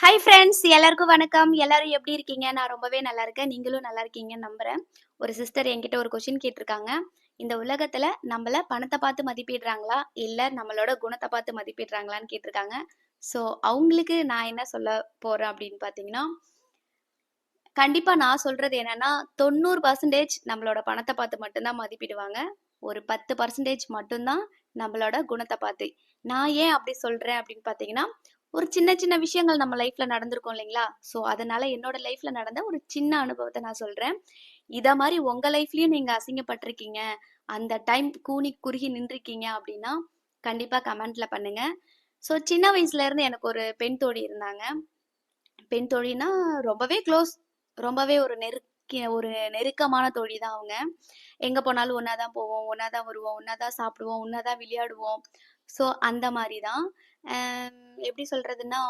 Hi friends எல்லாருக்கும் வணக்கம். எல்லாரும் எப்படி இருக்கீங்க? நான் ரொம்பவே நல்லா இருக்கேன். நீங்களும் நல்லா இருக்கீங்கன்னு நம்புறேன். ஒரு சிஸ்டர் என்கிட்ட ஒரு கொஷின் கேட்டிருக்காங்க. இந்த உலகத்துல நம்மள பணத்தை பார்த்து மதிப்பிடுறாங்களா? இல்ல நம்மளோட குணத்தை பார்த்து மதிப்பிடுறாங்களான்னு கேட்டிருக்காங்க. ஸோ அவங்களுக்கு நான் என்ன சொல்ல போறேன் அப்படின்னு பாத்தீங்கன்னா கண்டிப்பா நான் சொல்றது என்னன்னா தொண்ணூறு பர்சன்டேஜ் நம்மளோட பணத்தை பார்த்து மட்டும்தான் மதிப்பிடுவாங்க. ஒரு பத்து பர்சன்டேஜ் மட்டும்தான் நம்மளோட குணத்தை பார்த்து. நான் ஏன் அப்படி சொல்றேன் அப்படின்னு பார்த்தீங்கன்னா ஒரு சின்ன சின்ன விஷயங்கள் நம்ம லைஃப்ல நடந்திருக்கும் இல்லைங்களா? ஸோ அதனால என்னோட லைஃப்ல நடந்த ஒரு சின்ன அனுபவத்தை நான் சொல்றேன். இதை மாதிரி உங்க லைஃப்லயும் நீங்க அசிங்கப்பட்டிருக்கீங்க. அந்த டைம் கூனி குறுகி நின்றுருக்கீங்க அப்படின்னா கண்டிப்பா கமெண்ட்ல பண்ணுங்க. ஸோ சின்ன வயசுல இருந்து எனக்கு ஒரு பெண் தோழி இருந்தாங்க. பெண் தோழினா ரொம்பவே க்ளோஸ் ரொம்பவே ஒரு நெருக்கி ஒரு நெருக்கமான தோழி தான் அவங்க. எங்க போனாலும் ஒன்னா தான் போவோம் ஒன்னா தான் வருவோம் ஒன்னா தான் சாப்பிடுவோம் ஒன்னா தான் விளையாடுவோம். ஸோ அந்த மாதிரி தான். எப்படி சொல்றதுன்னா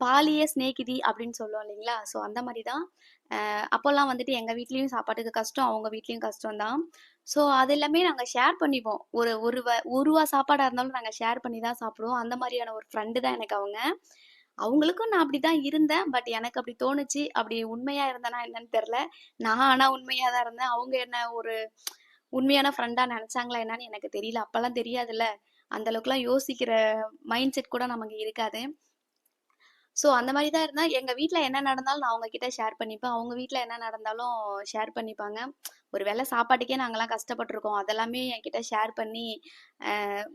பாலிய சிநேகிதி அப்படின்னு சொல்லுவோம் இல்லைங்களா? ஸோ அந்த மாதிரி தான் அப்போல்லாம் வந்துட்டு எங்கள் வீட்லேயும் சாப்பாட்டுக்கு கஷ்டம் அவங்க வீட்லேயும் கஷ்டம் தான் ஸோ அது எல்லாமே நாங்கள் ஷேர் பண்ணிப்போம். ஒரு ஒரு ஒருவா சாப்பாடாக இருந்தாலும் நாங்கள் ஷேர் பண்ணி தான் சாப்பிடுவோம். அந்த மாதிரியான ஒரு ஃப்ரெண்டு தான் எனக்கு அவங்க. அவங்களுக்கும் நான் அப்படி தான் இருந்தேன். பட் எனக்கு அப்படி தோணுச்சு. அப்படி உண்மையாக இருந்தேனா என்னன்னு தெரில நான் ஆனால் உண்மையாக தான் இருந்தேன். அவங்க என்ன ஒரு உண்மையான ஃப்ரெண்டாக நினச்சாங்களா என்னன்னு எனக்கு தெரியல. அப்போல்லாம் தெரியாதுல்ல. அந்த அளவுக்குலாம் யோசிக்கிற மைண்ட் செட் கூட நமக்கு இருக்காது. ஸோ அந்த மாதிரி தான் இருந்தால் எங்கள் வீட்டில் என்ன நடந்தாலும் நான் அவங்க கிட்ட ஷேர் பண்ணிப்பேன். அவங்க வீட்டில் என்ன நடந்தாலும் ஷேர் பண்ணிப்பாங்க. ஒரு வேளை சாப்பாட்டுக்கே நாங்கள்லாம் கஷ்டப்பட்டிருக்கோம். அதெல்லாமே என்கிட்ட ஷேர் பண்ணி ஆஹ்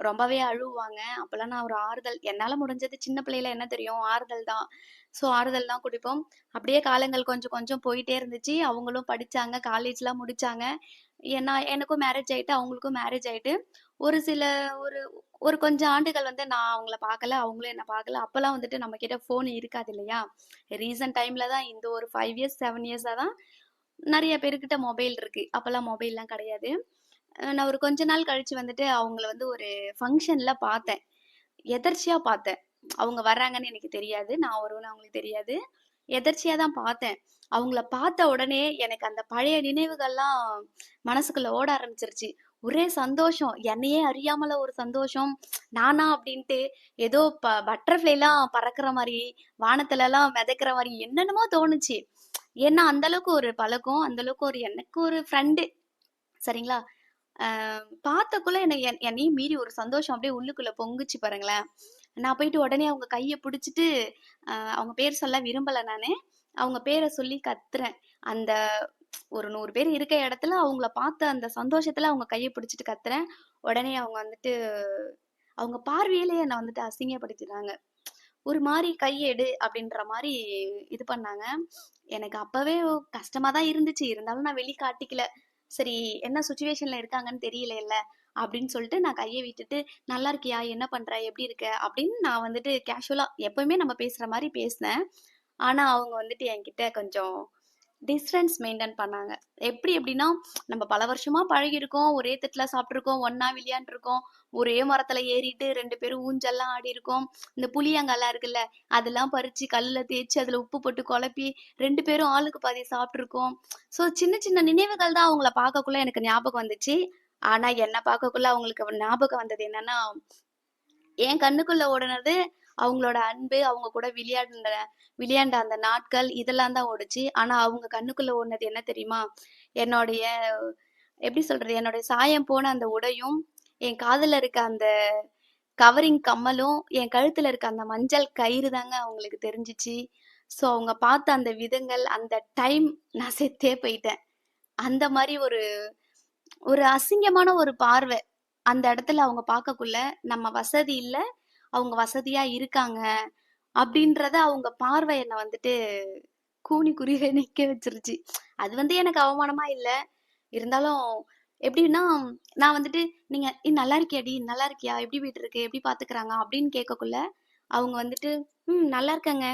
ரொம்பவே அழுவாங்க அப்போல்லாம் நான் ஒரு ஆறுதல் என்னால் முடிஞ்சது சின்ன பிள்ளையில என்ன தெரியும்? ஆறுதல் தான். ஸோ ஆறுதல் தான் குடிப்போம். அப்படியே காலங்கள் கொஞ்சம் கொஞ்சம் போயிட்டே இருந்துச்சு. அவங்களும் படித்தாங்க காலேஜ்லாம் முடிச்சாங்க. ஏன்னா எனக்கும் மேரேஜ் ஆகிட்டு அவங்களுக்கும் மேரேஜ் ஆகிட்டு ஒரு சில ஒரு ஒரு கொஞ்சம் ஆண்டுகள் வந்து நான் அவங்கள பார்க்கல அவங்களும் என்னை பார்க்கல. அப்போல்லாம் வந்துட்டு நம்ம கிட்ட ஃபோன் இருக்காது இல்லையா? ரீசன்ட் டைமில் தான் இந்த ஒரு ஃபைவ் இயர்ஸ் செவன் இயர்ஸாக தான் நிறைய பேர்கிட்ட மொபைல் இருக்குது அப்போல்லாம் மொபைல்லாம் கிடையாது. நான் ஒரு கொஞ்ச நாள் கழிச்சு வந்துட்டு அவங்கள வந்து ஒரு ஃபங்க்ஷன்ல பார்த்தேன். எதர்ச்சியா பார்த்தேன். அவங்க வர்றாங்கன்னு எனக்கு தெரியாது. நான் வருவேன்னு அவங்களுக்கு தெரியாது. எதர்ச்சியா தான் பார்த்தேன். அவங்கள பார்த்த உடனே எனக்கு அந்த பழைய நினைவுகள்லாம் மனசுக்குள்ள ஓட ஆரம்பிச்சிருச்சு. ஒரே சந்தோஷம். என்னையே அறியாமல ஒரு சந்தோஷம். நானா அப்படின்ட்டு ஏதோ ப பட்டர்ஃப்ளைலாம் பறக்கிற மாதிரி வானத்துல எல்லாம் மிதக்கிற மாதிரி என்னென்னமோ தோணுச்சு. ஏன்னா அந்த அளவுக்கு ஒரு பழக்கம் அந்த அளவுக்கு ஒரு எனக்கு ஒரு ஃப்ரெண்டு சரிங்களா? பார்த்தக்குள்ள எனக்கு என்- என்னையும் மீறி ஒரு சந்தோஷம் அப்படியே உள்ளுக்குள்ள பொங்குச்சு பாருங்களேன். நான் போயிட்டு உடனே அவங்க கையை பிடிச்சிட்டு அவங்க பேர் சொல்ல விரும்பல நானு. அவங்க பேரை சொல்லி கத்துறேன். அந்த ஒரு நூறு பேர் இருக்க இடத்துல அவங்கள பார்த்த அந்த சந்தோஷத்துல அவங்க கையை பிடிச்சிட்டு கத்துறேன். உடனே அவங்க வந்துட்டு அவங்க பார்வையிலே என்னை வந்துட்டு அசிங்கப்படுத்திடுறாங்க. ஒரு மாதிரி கையெடு அப்படின்ற மாதிரி இது பண்ணாங்க. எனக்கு அப்பவே கஷ்டமா தான் இருந்துச்சு. இருந்தாலும் நான் வெளிக்காட்டிக்கல. சரி என்ன சுச்சுவேஷன்ல இருக்காங்கன்னு தெரியல அப்படின்னு சொல்லிட்டு நான் கையை விட்டுட்டு நல்லா இருக்கியா? என்ன பண்ற? எப்படி இருக்க? அப்படின்னு நான் வந்துட்டு கேஷுவலா எப்பவுமே நம்ம பேசுற மாதிரி பேசினேன். ஆனா அவங்க வந்துட்டு என்கிட்ட கொஞ்சம் டிஸ்டன்ஸ் மெயின்டைன் பண்ணாங்க. எப்படி எப்படின்னா நம்ம பல வருஷமா பழகிருக்கோம் ஒரே தட்டுல சாப்பிட்ருக்கோம் ஒன்னா விளையாண்டுருக்கோம் ஒரே மரத்துல ஏறிட்டு ரெண்டு பேரும் ஊஞ்சல்லாம் ஆடி இருக்கோம் இந்த புளியங்காலாம் இருக்குல்ல அதெல்லாம் பறிச்சு கல்லுல தேய்ச்சி அதுல உப்பு போட்டு குழப்பி ரெண்டு பேரும் ஆளுக்கு பாதி சாப்பிட்ருக்கோம் ஸோ சின்ன சின்ன நினைவுகள் தான் அவங்கள பார்க்கக்குள்ள எனக்கு ஞாபகம் வந்துச்சு. ஆனா என்ன பார்க்கக்குள்ள அவங்களுக்கு ஞாபகம் வந்தது என்னன்னா என் கண்ணுக்குள்ள ஓடுனது அவங்களோட அன்பு அவங்க கூட விளையாடுன விளையாண்ட அந்த நாட்கள் இதெல்லாம் தான் ஓடுச்சு. ஆனா அவங்க கண்ணுக்குள்ள ஓடுனது என்ன தெரியுமா? என்னுடைய எப்படி சொல்றது? என்னுடைய சாயம் போன அந்த உடையும் என் காதுல இருக்க அந்த கவரிங் கம்மலும் என் கழுத்துல இருக்க அந்த மஞ்சள் கயிறு தாங்க அவங்களுக்கு தெரிஞ்சிச்சு. ஸோ அவங்க பார்த்த அந்த விதங்கள் அந்த டைம் நான் செத்தே போயிட்டேன். அந்த மாதிரி ஒரு ஒரு அசிங்கமான ஒரு பார்வை அந்த இடத்துல அவங்க பார்க்கக்குள்ள நம்ம வசதி இல்லை அவங்க வசதியா இருக்காங்க அப்படின்றத அவங்க பார்வை என்னை வந்துட்டு கூனி குறுக நிக்க வச்சிருச்சு. அது வந்து எனக்கு அவமானமா இல்ல. இருந்தாலும் எப்படின்னா நான் வந்துட்டு நீங்க "ஏய், நல்லா இருக்கியாடி நல்லா இருக்கியா? எப்படி போயிட்டு இருக்கு? எப்படி பாத்துக்கிறாங்க? அப்படின்னு கேட்கக்குள்ள அவங்க வந்துட்டு ம் நல்லா இருக்காங்க.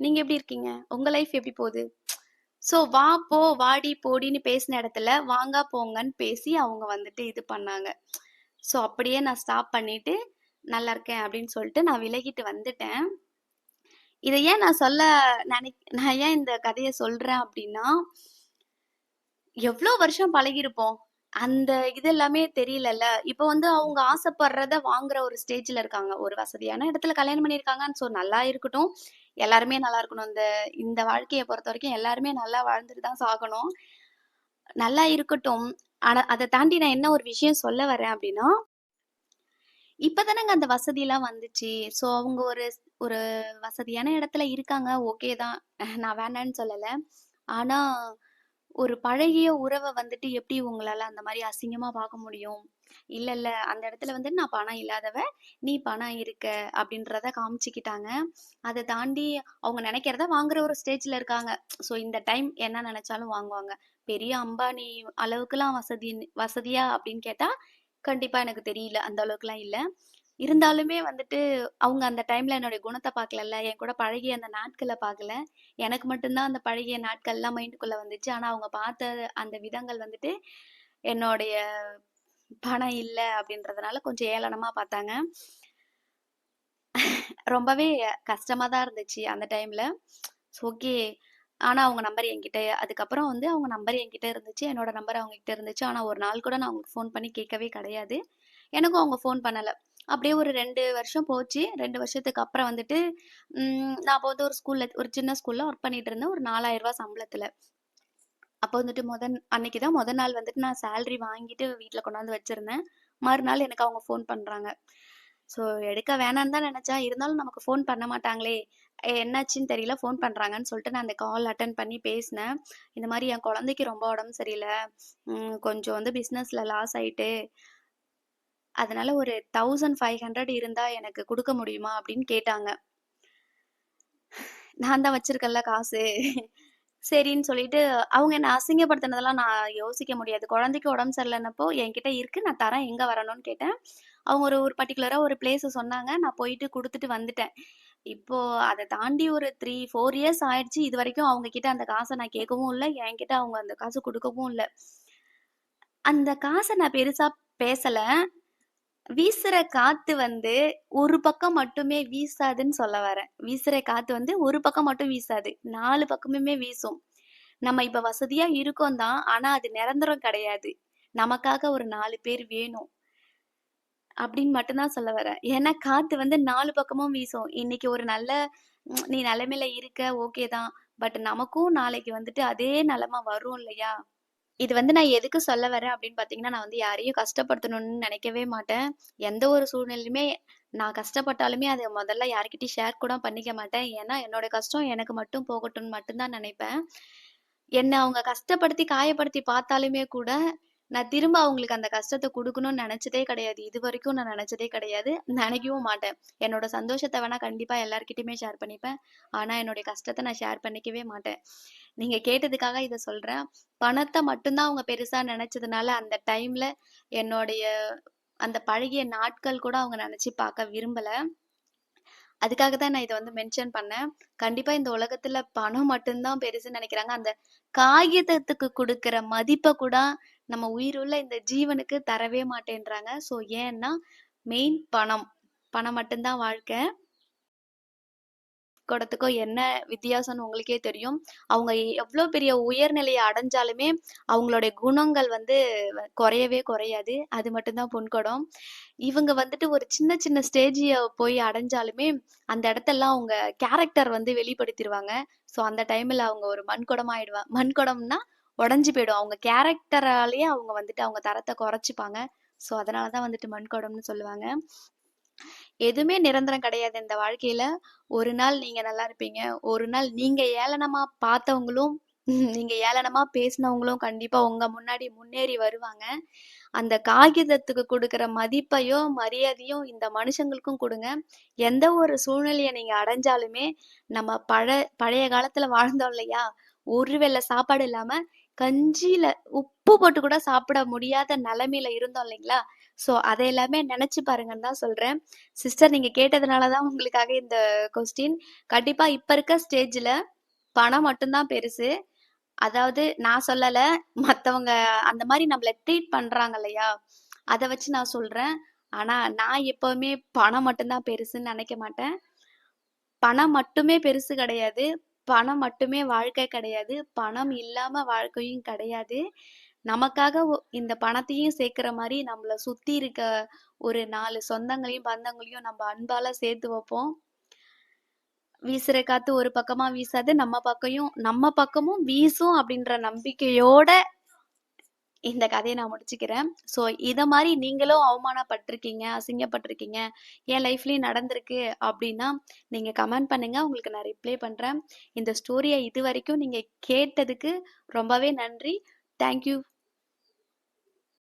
நீங்க எப்படி இருக்கீங்க? உங்க லைஃப் எப்படி போகுது? சோ வா போ வாடி போடின்னு பேசின இடத்துல வாங்க போங்கன்னு பேசி அவங்க வந்துட்டு இது பண்ணாங்க. சோ அப்படியே நான் ஸ்டாப் பண்ணிட்டு நல்லா இருக்கேன் அப்படின்னு சொல்லிட்டு நான் விலகிட்டு வந்துட்டேன் இதை ஏன் நான் சொல்ல நினை நான் ஏன் இந்த கதையை சொல்றேன் அப்படின்னா எவ்வளோ வருஷம் பழகிருப்போம் அந்த இது எல்லாமே தெரியலல்ல. இப்போ வந்து அவங்க ஆசைப்படுறத வாங்குற ஒரு ஸ்டேஜ்ல இருக்காங்க. ஒரு வசதியான இடத்துல கல்யாணம் பண்ணியிருக்காங்க. ஸோ நல்லா இருக்கட்டும். எல்லாருமே நல்லா இருக்கணும். இந்த இந்த வாழ்க்கையை பொறுத்த வரைக்கும் எல்லாருமே நல்லா வாழ்ந்துட்டு தான் சாகணும். நல்லா இருக்கட்டும். ஆனா அதை தாண்டி நான் என்ன ஒரு விஷயம் சொல்ல வரேன் அப்படின்னா இப்பதானங்க அந்த அந்த எல்லாம் வந்துச்சு. ஸோ அவங்க ஒரு ஒரு வசதியான இடத்துல இருக்காங்க. ஓகே தான். நான் வேண்டான்னு சொல்லல. ஆனா ஒரு பழகிய உறவை வந்துட்டு எப்படி உங்களால அந்த மாதிரி அசிங்கமா பார்க்க முடியும்? இல்ல, இல்ல அந்த இடத்துல வந்து நான் பணம் இல்லாதவ, நீ பணம் இருக்க அப்படின்றத காமிச்சுக்கிட்டாங்க. அதை தாண்டி அவங்க நினைக்கிறத வாங்குற ஒரு ஸ்டேஜ்ல இருக்காங்க. ஸோ இந்த டைம் என்ன நினைச்சாலும் வாங்குவாங்க. பெரிய அம்பானி அளவுக்குலாம் வசதி வசதியா அப்படின்னு கேட்டா, கண்டிப்பா எனக்கு தெரியல. அந்த அளவுக்குலாம் இல்லை இருந்தாலுமே வந்துட்டு அவங்க அந்த டைம்ல என்னுடைய குணத்தை பார்க்கலல்ல. என் கூட பழகிய அந்த நாட்களை பார்க்கல. எனக்கு மட்டும்தான் அந்த பழகிய நாட்கள்லாம் மைண்டுக்குள்ள வந்துச்சு. ஆனா அவங்க பார்த்த அந்த விதங்கள் வந்துட்டு, என்னுடைய பணம் இல்லை அப்படின்றதுனால கொஞ்சம் ஏளனமா பார்த்தாங்க. ரொம்பவே கஷ்டமா தான் இருந்துச்சு அந்த டைம்ல. ஓகே. ஆனால் அவங்க நம்பர் என்கிட்ட அதுக்கப்புறம் வந்து அவங்க நம்பர் என்கிட்ட இருந்துச்சு. என்னோட நம்பர் அவங்ககிட்ட இருந்துச்சு. ஆனால் ஒரு நாள் கூட நான் அவங்களுக்கு ஃபோன் பண்ணி கேட்கவே கிடையாது. எனக்கும் அவங்க ஃபோன் பண்ணலை அப்படியே ஒரு ரெண்டு வருஷம் போச்சு. ரெண்டு வருஷத்துக்கு அப்புறம் வந்துட்டு, நான் அப்போ வந்து ஒரு ஸ்கூலில் ஒரு சின்ன ஸ்கூலில் ஒர்க் பண்ணிட்டு இருந்தேன். ஒரு நாலாயிரம் 4000 சம்பளத்தில் அப்போ வந்துட்டு முத அன்னைக்கு தான் முத நாள் வந்துட்டு நான் சேலரி வாங்கிட்டு வீட்டில் கொண்டாந்து வச்சிருந்தேன். மறுநாள் எனக்கு அவங்க ஃபோன் பண்ணுறாங்க ஸோ எடுக்க வேணான்னு தான் நினச்சேன் இருந்தாலும் நமக்கு ஃபோன் பண்ண மாட்டாங்களே! என்னாச்சுன்னு தெரியல. ஃபோன் பண்றாங்கன்னு சொல்லிட்டு நான் அந்த கால் அட்டன் பண்ணி பேசினேன். இந்த மாதிரி என் குழந்தைக்கு ரொம்ப உடம்பு சரியில்லை கொஞ்சம் வந்து பிஸ்னஸில் லாஸ் ஆயிட்டு. அதனால ஒரு தௌசண்ட் ஃபைவ் ஹண்ட்ரட் இருந்தால் எனக்கு கொடுக்க முடியுமா? அப்படின்னு கேட்டாங்க. நான் தான் வச்சிருக்கேன்ல காசு. சரின்னு சொல்லிட்டு அவங்க என்னை அசிங்கப்படுத்தினதெல்லாம் நான் யோசிக்க முடியாது. குழந்தைக்கு உடம்பு சரியில்லைன்னப்போ என்கிட்ட இருக்கு. நான் தரேன். எங்கே வரணும்னு கேட்டேன். அவங்க ஒரு ஒரு பர்டிகுலராக ஒரு பிளேஸை சொன்னாங்க. நான் போயிட்டு கொடுத்துட்டு வந்துட்டேன். இப்போ அதை தாண்டி ஒரு 3, 4 இயர்ஸ் ஆயிடுச்சு. இதுவரைக்கும் அவங்க கிட்ட அந்த காசை நான் கேட்கவும் இல்லை என்கிட்ட அவங்க அந்த காசு கொடுக்கவும் இல்லை அந்த காசை நான் பெருசா பேசல. வீசுற காத்து வந்து ஒரு பக்கம் மட்டுமே வீசாதுன்னு சொல்ல வரேன். வீசுற காத்து வந்து ஒரு பக்கம் மட்டும் வீசாது. நாலு பக்கமுமே வீசும். நம்ம இப்ப வசதியா இருக்கோம் தான். ஆனா அது நிரந்தரம் கிடையாது. நமக்காக ஒரு நாலு பேர் வேணும். அப்படின்னு மட்டும்தான் சொல்ல வரேன். ஏன்னா காத்து வந்து நாலு பக்கமும் வீசும். இன்னைக்கு ஒரு நல்ல நீ நிலைமையில இருக்க ஓகே தான். பட் நமக்கும் நாளைக்கு வந்துட்டு அதே நிலமா வரும் இல்லையா? இது வந்து நான் எதுக்கு சொல்ல வரேன் அப்படின்னு பார்த்தீங்கன்னா, நான் வந்து யாரையும் கஷ்டப்படுத்தணும்னு நினைக்கவே மாட்டேன். எந்த ஒரு சூழ்நிலையுமே நான் கஷ்டப்பட்டாலுமே அதை முதல்ல யார்கிட்டயும் ஷேர் கூட பண்ணிக்க மாட்டேன். ஏன்னா என்னோட கஷ்டம் எனக்கு மட்டும் போகட்டும்னு மட்டும்தான் நினைப்பேன் என்னை அவங்க கஷ்டப்படுத்தி, காயப்படுத்தி பார்த்தாலுமே கூட, நான் திரும்ப அவங்களுக்கு அந்த கஷ்டத்தை கொடுக்கணும்னு நினைச்சதே கிடையாது. இது வரைக்கும் நான் நினைச்சதே கிடையாது. நினைக்கவும் மாட்டேன். என்னோட சந்தோஷத்தை வேணா கண்டிப்பா எல்லார்கிட்டயுமே ஷேர் பண்ணிப்பேன். ஆனா என்னுடைய கஷ்டத்தை நான் ஷேர் பண்ணிக்கவே மாட்டேன். நீங்க கேட்டதுக்காக இதை சொல்றேன். பணத்தை மட்டும் தான் அவங்க பெருசா நினைச்சதுனால அந்த டைம்ல என்னுடைய அந்த பழகிய நாட்கள் கூட அவங்க நினைச்சு பார்க்க விரும்பல. அதுக்காக தான் நான் இதை வந்து மென்ஷன் பண்ணேன். கண்டிப்பா இந்த உலகத்துல பணம் மட்டும் தான் பெருசுன்னு நினைக்கிறாங்க அந்த காகிதத்துக்கு கொடுக்கிற மதிப்பை கூட நம்ம உயிருள்ள இந்த ஜீவனுக்கு தரவே மாட்டேன்றாங்க. ஸோ ஏன்னா, மெயின் பணம். பணம் மட்டும் தான் வாழ்க்கை. கூடத்துக்கும் என்ன வித்தியாசம்னு உங்களுக்கே தெரியும். அவங்க எவ்வளோ பெரிய உயர்நிலையை அடைஞ்சாலுமே, அவங்களுடைய குணங்கள் வந்து குறையவே குறையாது. அது மட்டும் தான் பொன்குடம். இவங்க வந்துட்டு ஒரு சின்ன சின்ன ஸ்டேஜியை போய் அடைஞ்சாலுமே, அந்த இடத்தெல்லாம் அவங்க கேரக்டர் வந்து வெளிப்படுத்திடுவாங்க ஸோ அந்த டைம்ல அவங்க ஒரு மண்குடம் ஆயிடுவாங்க மண்குடம்னா உடைஞ்சு போயிடும். அவங்க கேரக்டராலேயே அவங்க வந்துட்டு அவங்க தரத்தை குறைச்சுப்பாங்க. ஸோ அதனால தான் வந்துட்டு மண்குடம்னு சொல்லுவாங்க. எதுவுமே நிரந்தரம் கிடையாது இந்த வாழ்க்கையில. ஒரு நாள் நீங்க நல்லா இருப்பீங்க. ஒரு நாள் நீங்க ஏளனமா பார்த்தவங்களும், நீங்க ஏளனமா பேசினவங்களும் கண்டிப்பா உங்க முன்னாடி முன்னேறி வருவாங்க. அந்த காகிதத்துக்கு கொடுக்குற மதிப்பையோ, மரியாதையும் இந்த மனுஷங்களுக்கும் கொடுங்க எந்த ஒரு சூழ்நிலையை நீங்க அடைஞ்சாலுமே, நம்ம பழ பழைய காலத்துல வாழ்ந்தோம் இல்லையா? ஒரு வேளை சாப்பாடு இல்லாம, கஞ்சியில உப்பு போட்டு கூட சாப்பிட முடியாத நிலைமையில இருந்தோம் இல்லைங்களா? ஸோ அதை எல்லாமே நினைச்சு பாருங்கன்னு தான் சொல்றேன். சிஸ்டர் நீங்க கேட்டதுனால தான் உங்களுக்காக இந்த கொஸ்டின். கண்டிப்பா இப்ப இருக்க ஸ்டேஜ்ல பணம் மட்டும் தான் பெருசு. அதாவது நான் சொல்லல. மத்தவங்க அந்த மாதிரி நம்மள ட்ரீட் பண்றாங்க இல்லையா? அதை வச்சு நான் சொல்றேன். ஆனா நான் எப்பவுமே பணம் மட்டும்தான் பெருசுன்னு நினைக்க மாட்டேன். பணம் மட்டுமே பெருசு கிடையாது. பணம் மட்டுமே வாழ்க்கை கிடையாது. பணம் இல்லாம வாழ்க்கையும் கிடையாது. நமக்காக ஒ இந்த பணத்தையும் சேர்க்கிற மாதிரி நம்மளை சுத்தி இருக்க ஒரு நாலு சொந்தங்களையும், பந்தங்களையும் நம்ம அன்பால சேர்த்து வைப்போம். வீசுற காத்து ஒரு பக்கமா வீசாது. நம்ம பக்கையும் நம்ம பக்கமும் வீசும் அப்படின்ற நம்பிக்கையோட இந்த கதையை நான் முடிச்சுக்கிறேன். ஸோ இதை மாதிரி நீங்களும் அவமானப்பட்டிருக்கீங்க அசிங்கப்பட்டிருக்கீங்க என் லைஃப்லேயும் நடந்திருக்கு அப்படின்னா, நீங்கள் கமெண்ட் பண்ணுங்கள் உங்களுக்கு நான் ரிப்ளை பண்ணுறேன் இந்த ஸ்டோரியை இது வரைக்கும் நீங்கள் கேட்டதுக்கு ரொம்பவே நன்றி. Thank you.